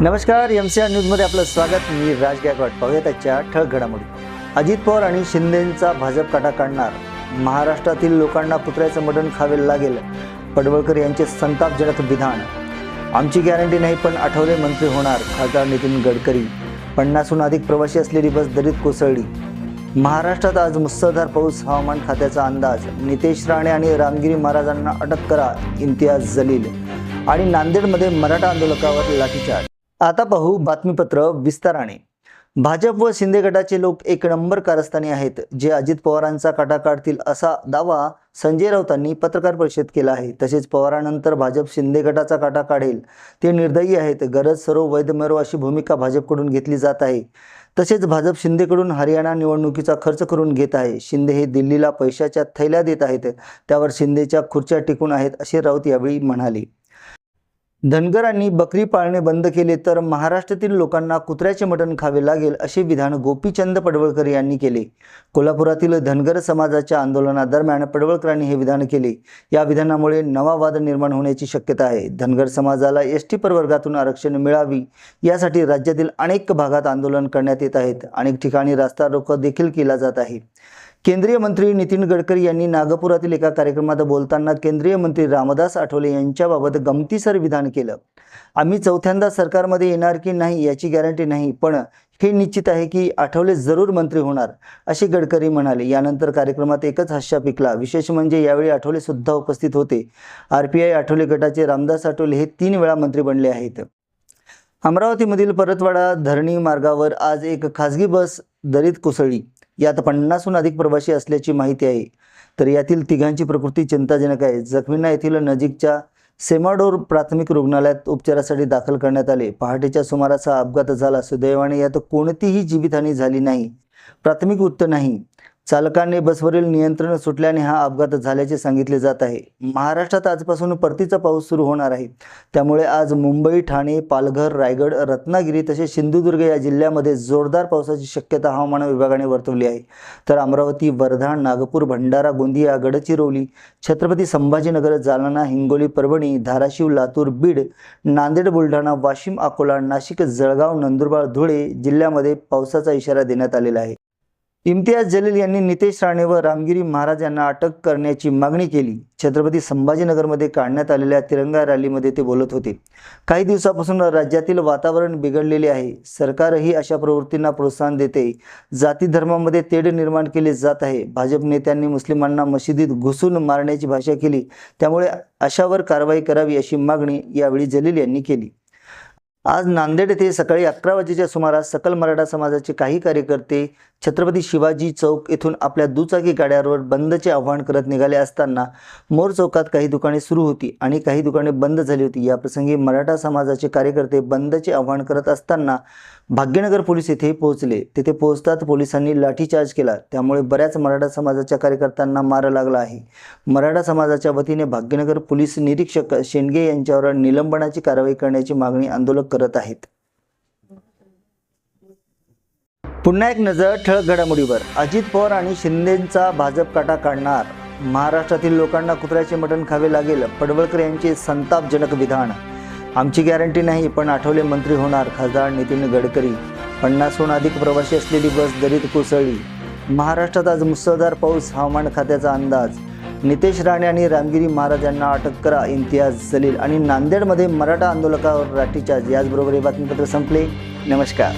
नमस्कार M C R न्यूजमध्ये आपलं स्वागत. मी राज गायकवाड. पाहूयात त्याच्या ठळक घडामोडी. अजित पवार आणि शिंदेंचा भाजप काटा काढणार. महाराष्ट्रातील लोकांना कुत्र्याचं मटण खावे लागेल. पडवळकर यांचे संतापजनक विधान. आमची गॅरंटी नाही पण आठवले मंत्री होणार खासदार नितीन गडकरी. पन्नासहून अधिक प्रवासी असलेली बस दरीत कोसळली. महाराष्ट्रात आज मुसळधार पाऊस हवामान खात्याचा अंदाज. नितेश राणे आणि रामगिरी महाराजांना अटक करा इम्तियाज जलील. आणि नांदेडमध्ये मराठा आंदोलकावर लाठीचार्ज. आता पाहू बातमीपत्र विस्ताराने. भाजप व शिंदे गटाचे लोक एक नंबर कारस्थानी आहेत जे अजित पवारांचा काटा काढतील असा दावा संजय राऊतांनी पत्रकार परिषदेत केला आहे. तसेच पवारानंतर भाजप शिंदे गटाचा काटा काढेल ते निर्दयी आहेत. गरज सर्व वैधमेरो अशी भूमिका भाजपकडून घेतली जात आहे. तसेच भाजप शिंदेकडून हरियाणा निवडणुकीचा खर्च करून घेत आहे. शिंदे हे दिल्लीला पैशाच्या थैल्या देत आहेत त्यावर शिंदेच्या खुर्च्या टिकून आहेत असे राऊत यावेळी म्हणाले. धनगरांनी बकरी पाळणे बंद केले तर महाराष्ट्रातील लोकांना कुत्र्याचे मटण खावे लागेल असे विधान गोपीचंद पडवळकर यांनी केले. कोल्हापुरातील धनगर समाजाच्या आंदोलनादरम्यान पडवळकरांनी हे विधान केले. या विधानामुळे नवा वाद निर्माण होण्याची शक्यता आहे. धनगर समाजाला एस टी प्रवर्गातून आरक्षण मिळावी यासाठी राज्यातील अनेक भागात आंदोलन करण्यात येत आहेत. अनेक ठिकाणी रास्ता रोको देखील केला जात आहे. केंद्रीय मंत्री नितीन गडकरी यांनी नागपुरातील एका कार्यक्रमात बोलताना केंद्रीय मंत्री रामदास आठवले यांच्याबाबत गमतीसर विधान केलं. आम्ही चौथ्यांदा सरकारमध्ये येणार की नाही याची गॅरंटी नाही पण हे निश्चित आहे की आठवले जरूर मंत्री होणार असे गडकरी म्हणाले. यानंतर कार्यक्रमात एकच हास्य पिकला. विशेष म्हणजे यावेळी आठवले सुद्धा उपस्थित होते. आर पी आय आठवले गटाचे रामदास आठवले हे तीन वेळा मंत्री बनले आहेत. अमरावतीमधील परतवाडा धरणी मार्गावर आज एक खासगी बस दरीत कोसळली. यात पन्नासहून अधिक प्रवासी असल्याची माहिती आहे. तर यातील तिघांची प्रकृती चिंताजनक आहे. जखमींना येथील नजीकच्या सेमाडोर प्राथमिक रुग्णालयात उपचारासाठी दाखल करण्यात आले. पहाटेच्या सुमारास हा अपघात झाला. सुदैवाने यात कोणतीही जीवितहानी झाली नाही. प्राथमिक वृत्त नाही. चालकाने बसवरील नियंत्रण सुटल्याने हा अपघात झाल्याचे सांगितले जात आहे. महाराष्ट्रात आजपासून परतीचा पाऊस सुरू होणार आहे. त्यामुळे आज मुंबई ठाणे पालघर रायगड रत्नागिरी तसेच सिंधुदुर्ग या जिल्ह्यामध्ये जोरदार पावसाची शक्यता हवामान विभागाने वर्तवली आहे. तर अमरावती वर्धा नागपूर भंडारा गोंदिया गडचिरोली छत्रपती संभाजीनगर जालना हिंगोली परभणी धाराशिव लातूर बीड नांदेड बुलढाणा वाशिम अकोला नाशिक जळगाव नंदुरबार धुळे जिल्ह्यामध्ये पावसाचा इशारा देण्यात आलेला आहे. इम्तियाज जलील यांनी नितेश राणे व रामगिरी महाराज यांना अटक करण्याची मागणी केली. छत्रपती संभाजीनगरमध्ये काढण्यात आलेल्या तिरंगा रॅलीमध्ये ते बोलत होते. काही दिवसापासून राज्यातील वातावरण बिघडलेले आहे. सरकारही अशा प्रवृत्तींना प्रोत्साहन देते. जाती धर्मामध्ये तेढ निर्माण केले जात आहे. भाजप नेत्यांनी मुस्लिमांना मशिदीत घुसून मारण्याची भाषा केली. त्यामुळे अशावर कारवाई करावी अशी मागणी यावेळी जलील यांनी केली. आज नांदेड येथे सकाळी अकरा वाजेच्या सुमारास सकल मराठा समाजाचे काही कार्यकर्ते छत्रपती शिवाजी चौक येथून आपल्या दुचाकी गाड्यांवर बंदचे आवाहन करत निघाले असताना मोर चौकात काही दुकाने सुरू होती आणि काही दुकाने बंद झाली होती. याप्रसंगी मराठा समाजाचे कार्यकर्ते बंदचे आवाहन करत असताना भाग्यनगर पोलीस येथे पोहोचले. तेथे पोहोचताच पोलिसांनी लाठीचार्ज केला. त्यामुळे बऱ्याच मराठा समाजाच्या कार्यकर्त्यांना मार लागला आहे. मराठा समाजाच्या वतीने भाग्यनगर पोलीस निरीक्षक शेंडगे यांच्यावर निलंबनाची कारवाई करण्याची मागणी आंदोलक करत आहेत. पुन्हा एक नजर ठळक घडामोडीवर. अजित पवार आणि शिंदेंचा भाजप काटा काढणार. महाराष्ट्रातील लोकांना कुत्र्याचे मटण खावे लागेल पडवळकर यांचे संतापजनक विधान. आमची गॅरंटी नाही पण आठवले मंत्री होणार खासदार नितीन गडकरी. पन्नासहून अधिक प्रवासी असलेली बस दरीत कोसळली. महाराष्ट्रात आज मुसळधार पाऊस हवामान खात्याचा अंदाज. नितेश राणे आणि रामगिरी महाराज यांना अटक करा. इम्तियाज जलील आणि नांदेडमध्ये मराठा आंदोलकावर लाठीचार्ज याचबरोबर हे बातमीपत्र संपले. नमस्कार.